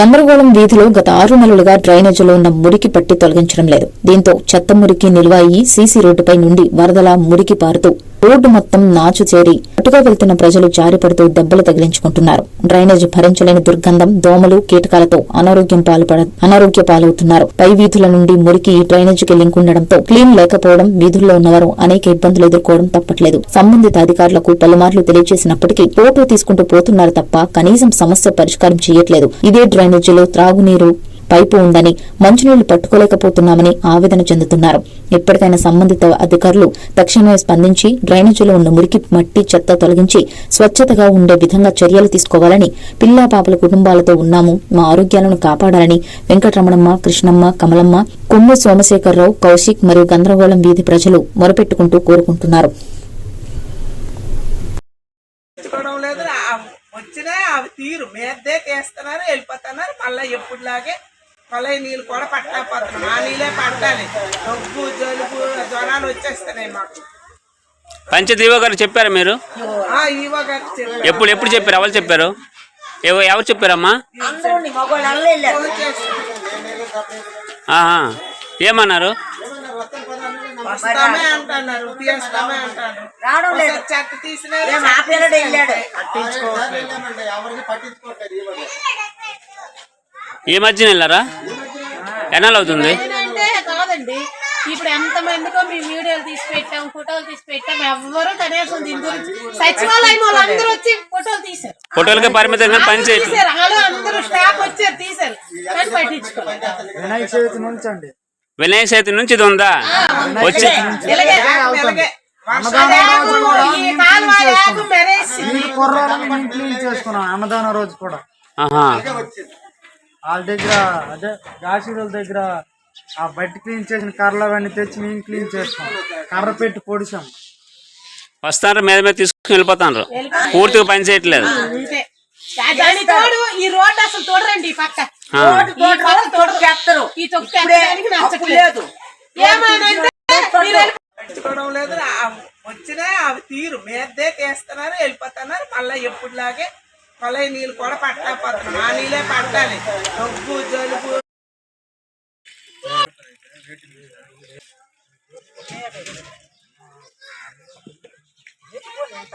కందరగోళం వీధిలో గత ఆరు నెలలుగా డ్రైనేజీలో ఉన్న మురికి పట్టి తొలగించడం లేదు. దీంతో చెత్త మురికి నిల్వ అయ్యి సీసీ రోడ్డుపై నుండి వరదలా మురికి పారుతూ రోడ్డు మొత్తం నాచు చేరి అటుగా వెళ్తున్న ప్రజలు జారిపడుతూ దెబ్బలు తగిలించుకుంటున్నారు. డ్రైనేజీ భరించలేని దుర్గంధం దోమలు కీటకాలతో అనారోగ్యం పాల్పడ అనారోగ్య పాలవుతున్నారు. పై వీధుల నుండి మురికి ఈ డ్రైనేజీకి లింక్ ఉండడంతో క్లీన్ లేకపోవడం వీధుల్లో ఉన్నవారు అనేక ఇబ్బందులు ఎదుర్కోవడం తప్పట్లేదు. సంబంధిత అధికారులకు పలుమార్లు తెలియజేసినప్పటికీ ఫోటో తీసుకుంటూ పోతున్నారు తప్ప కనీసం సమస్య పరిష్కారం చేయట్లేదు. ఇదే డ్రైనేజీలో త్రాగునీరు పైపు ఉందని మంచినీళ్ళు పట్టుకోలేకపోతున్నామని ఆవేదన చెందుతున్నారు. ఎప్పటికైనా సంబంధిత అధికారులు తక్షణమే స్పందించి డ్రైనేజీలో ఉన్న మురికి మట్టి చెత్త తొలగించి స్వచ్ఛతగా ఉండే విధంగా చర్యలు తీసుకోవాలని పిల్లా పాపల కుటుంబాలతో ఉన్నాము. మా ఆరోగ్యాలను కాపాడాలని వెంకటరమణమ్మ కృష్ణమ్మ కమలమ్మ కొమ్ము సోమశేఖరరావు కౌశిక్ మరియు గందరగోళం వీధి ప్రజలు మొరపెట్టుకుంటూ కోరుకుంటున్నారు. వచ్చినా అవి తీరు. మేద్దే తీస్తున్నారు వెళ్ళిపోతున్నారు. మళ్ళీ ఎప్పుడులాగే మళ్ళీ నీళ్ళు కూడా పట్టకపోతున్నాం. ఆ నీళ్ళే పట్టాలి దగ్గు జలుబు జ్వరాలు వచ్చేస్తున్నాయి మాకు. పంచదీవ గారు చెప్పారా మీరు? ఆ ఈవో గారు చెప్పారు. ఎప్పుడు ఎప్పుడు చెప్పారు? ఎవరు చెప్పారు? ఎవ- ఎవరు చెప్పారమ్మా? ఫోన్ ఆహా. ఏమన్నారు? వస్తామే అంటున్నారు. తీస్తామే అంటారు ఒకసారి చెత్త తీసినారు ఈ మధ్యన వెళ్ళారా? ఎన్నాళ్ళు అవుతుంది? అంటే కాదండి ఇప్పుడు ఎంత మందికో మేము వీడియోలు తీసి పెట్టాం ఫోటోలు తీసి పెట్టాం ఎవ్వరూ కనీసం దీని గురించి సచివాలయం వాళ్ళు అందరూ వచ్చి ఫోటోలు తీశారు. ఫోటోలకే పరిమితంగా పని చేయట్లేదు తీశారు వాళ్ళు అందరూ స్టాఫ్ వచ్చారు తీశారు కానీ పట్టించుకోలేదు. వినాయక చవితి నుంచి అండి వినాయక చవితి నుంచి ఇది ఉందా? వచ్చి ఇలాగే ఇలాగే ఈ కాలువ యాగు మెరేసింది. ఈ కుర్రాళ్ళని మేము క్లీన్ చేసుకున్నాం అన్నదానం రోజు కూడా. ఆహా. వాళ్ళ దగ్గర అదే గాషీల దగ్గర ఆ బట్టి క్లీన్ చేసిన కర్రలు అవన్నీ తెచ్చి మేము క్లీన్ చేసుకున్నాం కర్ర పెట్టి పొడిచాం వస్తాను మీద మీద తీసుకుని వెళ్ళిపోతాను పూర్తిగా పని చేయట్లేదు. ఈ రోడ్డు అసలు తోడరండి పక్క. తోడు చేస్తారు. ఈ తొక్కు లేదు. వచ్చినా అవి తీరు. మీదే తీస్తున్నారు వెళ్ళిపోతున్నారు. మళ్ళీ ఎప్పుడులాగే మళ్ళీ నీళ్ళు కూడా పట్టకపోతున్నాం. ఆ నీళ్ళే పట్టాలి దగ్గు జలుబు. ఎంత